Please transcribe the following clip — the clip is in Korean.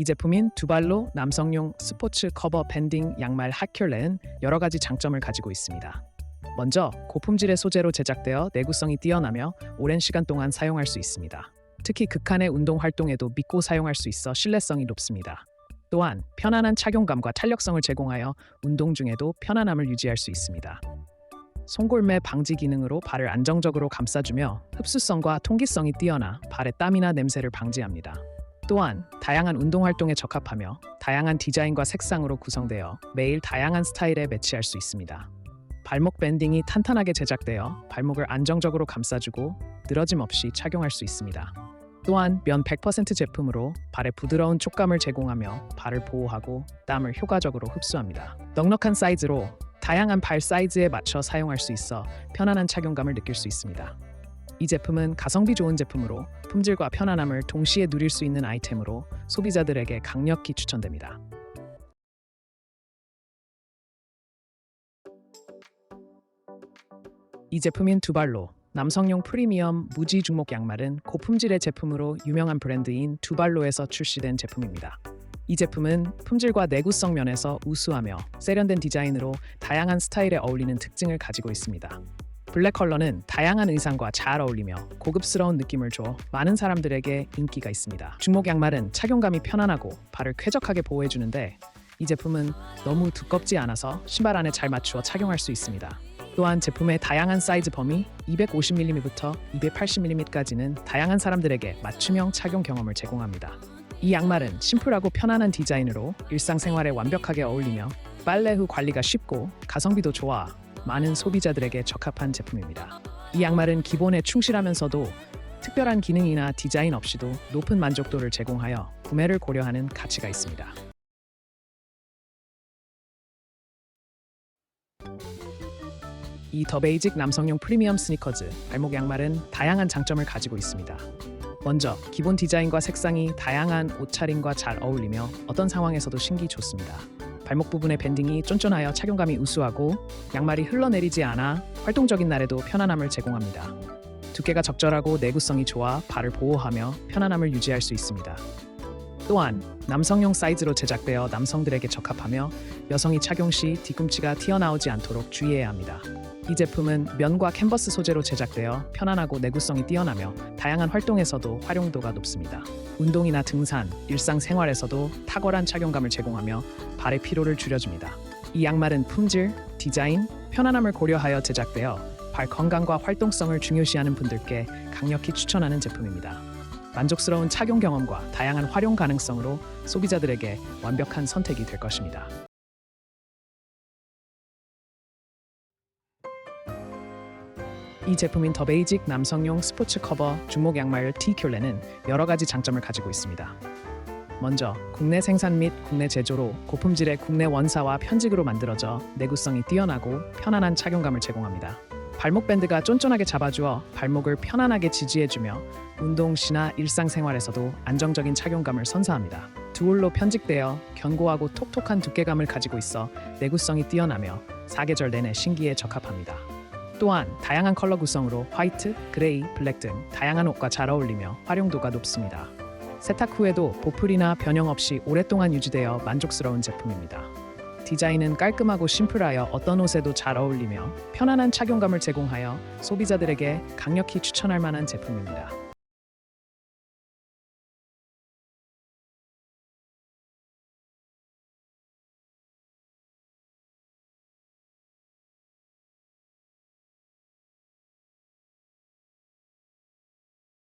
이 제품인 두 발로 남성용 스포츠 커버 밴딩 양말 핫큘레는 여러 가지 장점을 가지고 있습니다. 먼저 고품질의 소재로 제작되어 내구성이 뛰어나며 오랜 시간 동안 사용할 수 있습니다. 특히 극한의 운동 활동에도 믿고 사용할 수 있어 신뢰성이 높습니다. 또한 편안한 착용감과 탄력성을 제공하여 운동 중에도 편안함을 유지할 수 있습니다. 송골매 방지 기능으로 발을 안정적으로 감싸주며 흡수성과 통기성이 뛰어나 발의 땀이나 냄새를 방지합니다. 또한 다양한 운동 활동에 적합하며 다양한 디자인과 색상으로 구성되어 매일 다양한 스타일에 매치할 수 있습니다. 발목 밴딩이 탄탄하게 제작되어 발목을 안정적으로 감싸주고 늘어짐 없이 착용할 수 있습니다. 또한 면 100% 제품으로 발에 부드러운 촉감을 제공하며 발을 보호하고 땀을 효과적으로 흡수합니다. 넉넉한 사이즈로 다양한 발 사이즈에 맞춰 사용할 수 있어 편안한 착용감을 느낄 수 있습니다. 이 제품은 가성비 좋은 제품으로 품질과 편안함을 동시에 누릴 수 있는 아이템으로 소비자들에게 강력히 추천됩니다. 이 제품인 두발로 남성용 프리미엄 무지 중목 양말은 고품질의 제품으로 유명한 브랜드인 두발로에서 출시된 제품입니다. 이 제품은 품질과 내구성 면에서 우수하며 세련된 디자인으로 다양한 스타일에 어울리는 특징을 가지고 있습니다. 블랙 컬러는 다양한 의상과 잘 어울리며 고급스러운 느낌을 줘 많은 사람들에게 인기가 있습니다. 중목 양말은 착용감이 편안하고 발을 쾌적하게 보호해주는데 이 제품은 너무 두껍지 않아서 신발 안에 잘 맞추어 착용할 수 있습니다. 또한 제품의 다양한 사이즈 범위 250mm부터 280mm까지는 다양한 사람들에게 맞춤형 착용 경험을 제공합니다. 이 양말은 심플하고 편안한 디자인으로 일상생활에 완벽하게 어울리며 빨래 후 관리가 쉽고 가성비도 좋아 많은 소비자들에게 적합한 제품입니다. 이 양말은 기본에 충실하면서도 특별한 기능이나 디자인 없이도 높은 만족도를 제공하여 구매를 고려하는 가치가 있습니다. 이 더 베이직 남성용 프리미엄 스니커즈 발목 양말은 다양한 장점을 가지고 있습니다. 먼저 기본 디자인과 색상이 다양한 옷차림과 잘 어울리며 어떤 상황에서도 신기 좋습니다. 발목 부분의 밴딩이 쫀쫀하여 착용감이 우수하고 양말이 흘러내리지 않아 활동적인 날에도 편안함을 제공합니다. 두께가 적절하고 내구성이 좋아 발을 보호하며 편안함을 유지할 수 있습니다. 또한 남성용 사이즈로 제작되어 남성들에게 적합하며 여성이 착용 시 뒤꿈치가 튀어나오지 않도록 주의해야 합니다. 이 제품은 면과 캔버스 소재로 제작되어 편안하고 내구성이 뛰어나며 다양한 활동에서도 활용도가 높습니다. 운동이나 등산, 일상생활에서도 탁월한 착용감을 제공하며 발의 피로를 줄여줍니다. 이 양말은 품질, 디자인, 편안함을 고려하여 제작되어 발 건강과 활동성을 중요시하는 분들께 강력히 추천하는 제품입니다. 만족스러운 착용 경험과 다양한 활용 가능성으로 소비자들에게 완벽한 선택이 될 것입니다. 이 제품인 더 베이직 남성용 스포츠 커버 중목 양말 T큘레는 여러 가지 장점을 가지고 있습니다. 먼저 국내 생산 및 국내 제조로 고품질의 국내 원사와 편직으로 만들어져 내구성이 뛰어나고 편안한 착용감을 제공합니다. 발목 밴드가 쫀쫀하게 잡아주어 발목을 편안하게 지지해주며 운동 시나 일상생활에서도 안정적인 착용감을 선사합니다. 두올로 편직되어 견고하고 톡톡한 두께감을 가지고 있어 내구성이 뛰어나며 사계절 내내 신기에 적합합니다. 또한 다양한 컬러 구성으로 화이트, 그레이, 블랙 등 다양한 옷과 잘 어울리며 활용도가 높습니다. 세탁 후에도 보풀이나 변형 없이 오랫동안 유지되어 만족스러운 제품입니다. 디자인은 깔끔하고 심플하여 어떤 옷에도 잘 어울리며 편안한 착용감을 제공하여 소비자들에게 강력히 추천할 만한 제품입니다.